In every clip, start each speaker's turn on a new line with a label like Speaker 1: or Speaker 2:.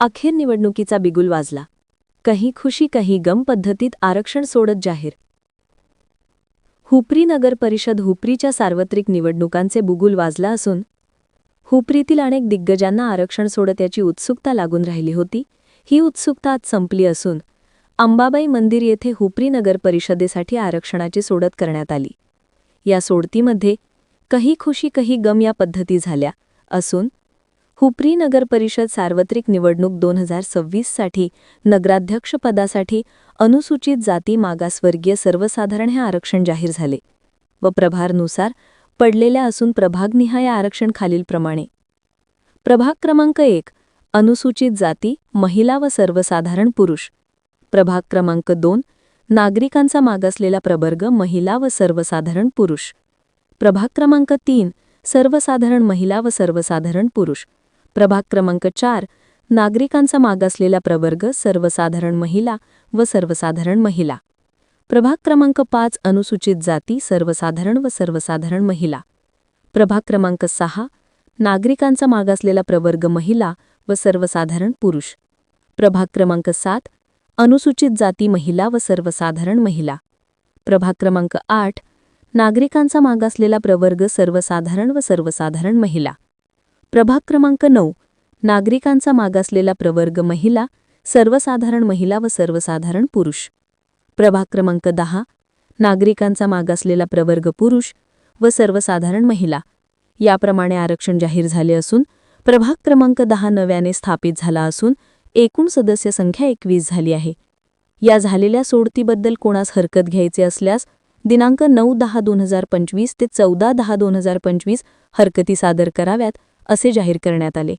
Speaker 1: अखेर निवडणुकीचा बिगुल वाजला. कही खुशी कही गम पद्धतीत आरक्षण सोडत जाहीर. हुपरी नगर परिषद हुपरीच्या सार्वत्रिक निवडणुकांचे बुगुल वाजला असून हुपरीतील अनेक दिग्गजांना आरक्षण सोडत याची उत्सुकता लागून राहिली होती. ही उत्सुकता आज संपली असून अंबाबाई मंदिर येथे हुपरी नगर परिषदेसाठी आरक्षणाची सोडत करण्यात आली. या सोडतीमध्ये कही खुशी कही गम या पद्धती झाल्या असून हुपरी नगर परिषद सार्वत्रिक निवडणूक दोन हजार सव्वीससाठी नगराध्यक्षपदासाठी अनुसूचित जाती मागासवर्गीय सर्वसाधारण हे आरक्षण जाहीर झाले व प्रभारनुसार पडलेल्या असून प्रभागनिहाय आरक्षण खालीलप्रमाणे प्रभाग क्रमांक एक अनुसूचित जाती महिला व सर्वसाधारण पुरुष. प्रभाग क्रमांक दोन नागरिकांचा मागासलेला प्रवर्ग महिला व सर्वसाधारण पुरुष. प्रभाग क्रमांक तीन सर्वसाधारण महिला व सर्वसाधारण पुरुष. प्रभाग क्रमांक चार नागरिकांचा मागासलेला प्रवर्ग सर्वसाधारण महिला व सर्वसाधारण महिला. प्रभाग क्रमांक पाच अनुसूचित जाती सर्वसाधारण व सर्वसाधारण महिला. प्रभाग क्रमांक सहा नागरिकांचा मागासलेला प्रवर्ग महिला व सर्वसाधारण पुरुष. प्रभाग क्रमांक सात अनुसूचित जाती महिला व सर्वसाधारण महिला. प्रभाग क्रमांक आठ नागरिकांचा मागासलेला प्रवर्ग सर्वसाधारण व सर्वसाधारण महिला. प्रभाग क्रमांक नऊ. नागरिकांचा मागासलेला प्रवर्ग महिला सर्वसाधारण महिला व सर्वसाधारण पुरुष. प्रभाग क्रमांक दहा. नागरिकांचा मागासलेला प्रवर्ग पुरुष व सर्वसाधारण महिला. याप्रमाणे आरक्षण जाहीर झाले असून प्रभाग क्रमांक दहा नव्याने स्थापित झाला असून एकूण सदस्य संख्या एकवीस झाली आहे. या झालेल्या सोडतीबद्दल कोणास हरकत घ्यायचे असल्यास दिनांक नऊ दहा दोन हजार पंचवीस ते चौदा दहा दोन हजार पंचवीस हरकती सादर कराव्यात असे जाहीर करण्यात आले.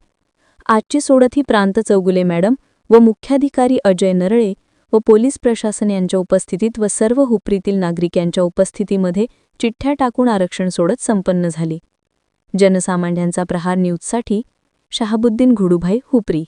Speaker 1: आजची सोडत ही प्रांत चौगुले मॅडम व मुख्याधिकारी अजय नरळे व पोलीस प्रशासन यांच्या उपस्थितीत व सर्व हुपरीतील नागरिक यांच्या उपस्थितीमध्ये चिठ्ठ्या टाकून आरक्षण सोडत संपन्न झाली. जनसामान्यांचा प्रहार न्यूजसाठी शहाबुद्दीन घुडूभाई हुपरी.